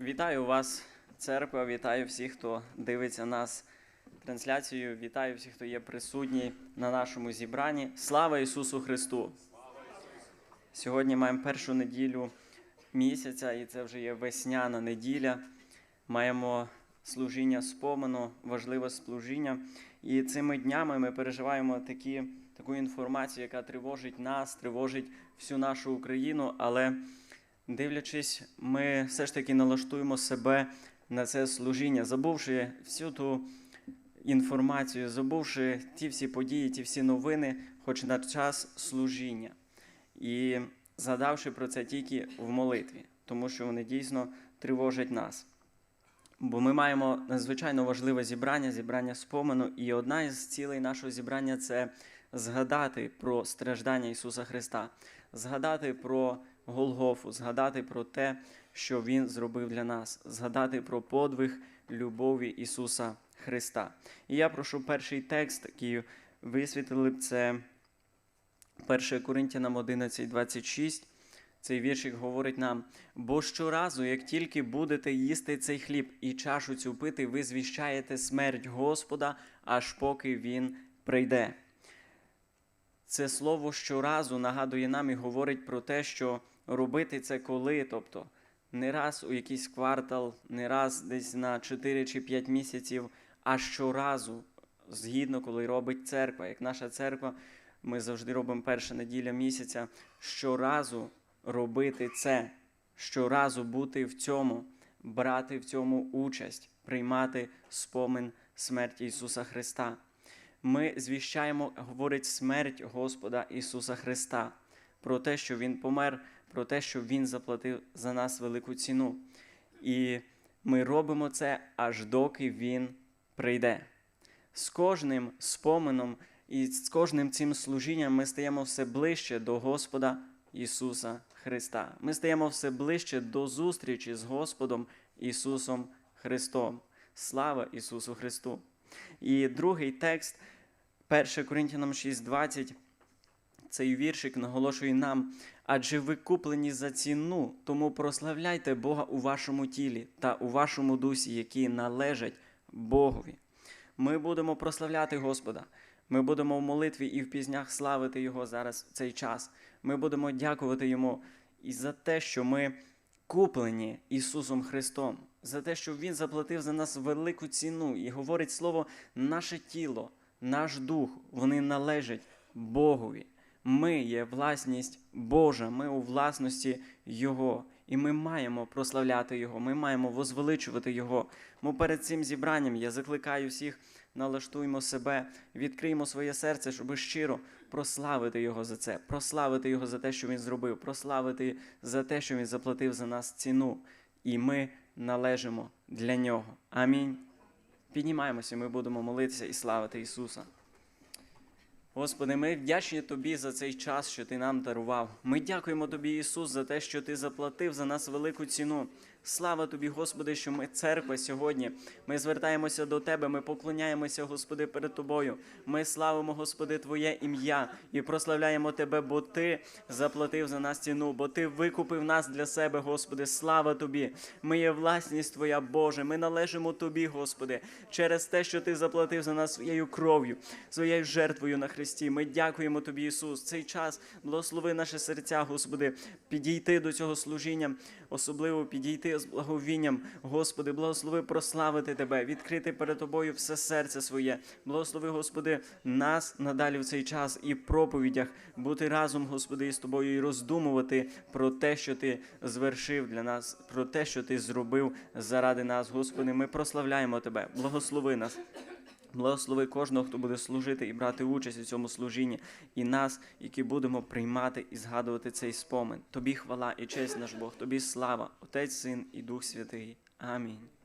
Вітаю вас, церква, вітаю всіх, хто дивиться нас трансляцію. Вітаю всіх, хто є присутній на нашому зібранні. Слава Ісусу Христу! Сьогодні маємо першу неділю місяця, і це вже є весняна неділя. Маємо служіння спомену, важливе служіння. І цими днями ми переживаємо такі, таку інформацію, яка тривожить нас, тривожить всю нашу Україну. Але дивлячись, ми все ж таки налаштуємо себе на це служіння, забувши всю ту інформацію, забувши ті всі події, ті всі новини, хоч на час служіння. І згадавши про це тільки в молитві, тому що вони дійсно тривожать нас. Бо ми маємо надзвичайно важливе зібрання, зібрання спомену, і одна із цілей нашого зібрання це згадати про страждання Ісуса Христа, згадати про Голгофу, згадати про те, що Він зробив для нас, згадати про подвиг любові Ісуса Христа. І я прошу перший текст, який висвітлили б це 1 Коринтянам 11:26. Цей віршик говорить нам: бо щоразу, як тільки будете їсти цей хліб і чашу цю пити, ви звіщаєте смерть Господа, аж поки Він прийде. Це слово щоразу нагадує нам і говорить про те, що робити це коли, тобто не раз у якийсь квартал, не раз десь на 4 чи 5 місяців, а щоразу, згідно, коли робить церква. Як наша церква, ми завжди робимо перша неділя місяця, щоразу робити це, щоразу бути в цьому, брати в цьому участь, приймати спомин смерті Ісуса Христа. Ми звіщаємо, говорить смерть Господа Ісуса Христа, про те, що Він помер, про те, що Він заплатив за нас велику ціну. І ми робимо це аж доки Він прийде. З кожним спомином і з кожним цим служінням ми стаємо все ближче до Господа Ісуса Христа. Ми стаємо все ближче до зустрічі з Господом Ісусом Христом. Слава Ісусу Христу! І другий текст, 1 Коринтянам 6:20, цей віршик наголошує нам, адже ви куплені за ціну, тому прославляйте Бога у вашому тілі та у вашому дусі, які належать Богові. Ми будемо прославляти Господа. Ми будемо в молитві і в пізнях славити Його зараз в цей час. Ми будемо дякувати Йому і за те, що ми куплені Ісусом Христом, за те, що Він заплатив за нас велику ціну. І говорить слово, наше тіло, наш дух, вони належать Богові. Ми є власність Божа, ми у власності Його. І ми маємо прославляти Його, ми маємо возвеличувати Його. Ми перед цим зібранням я закликаю всіх, налаштуємо себе, відкриємо своє серце, щоб щиро прославити Його за це, прославити Його за те, що Він зробив, прославити за те, що Він заплатив за нас ціну. І ми належимо для Нього. Амінь. Піднімаємося, ми будемо молитися і славити Ісуса. Господи, ми вдячні Тобі за цей час, що Ти нам дарував. Ми дякуємо Тобі, Ісус, за те, що Ти заплатив за нас велику ціну. Слава Тобі, Господи, що ми церква сьогодні. Ми звертаємося до Тебе, ми поклоняємося, Господи, перед Тобою. Ми славимо, Господи, Твоє ім'я і прославляємо Тебе, бо Ти заплатив за нас ціну, бо Ти викупив нас для себе, Господи. Слава Тобі! Ми є власність Твоя, Боже. Ми належимо Тобі, Господи, через те, що Ти заплатив за нас своєю кров'ю, своєю жертвою на Христі. Ми дякуємо Тобі, Ісус. Цей час благослови наше серця, Господи, підійти до цього служіння, особливо підійти з благовінням. Господи, благослови прославити Тебе, відкрити перед Тобою все серце своє. Благослови, Господи, нас надалі в цей час і в проповідях бути разом, Господи, із Тобою і роздумувати про те, що Ти звершив для нас, про те, що Ти зробив заради нас. Господи, ми прославляємо Тебе. Благослови нас. Благослови кожного, хто буде служити і брати участь у цьому служінні, і нас, які будемо приймати і згадувати цей спомин. Тобі хвала і честь наш Бог, тобі слава, Отець, Син і Дух Святий. Амінь.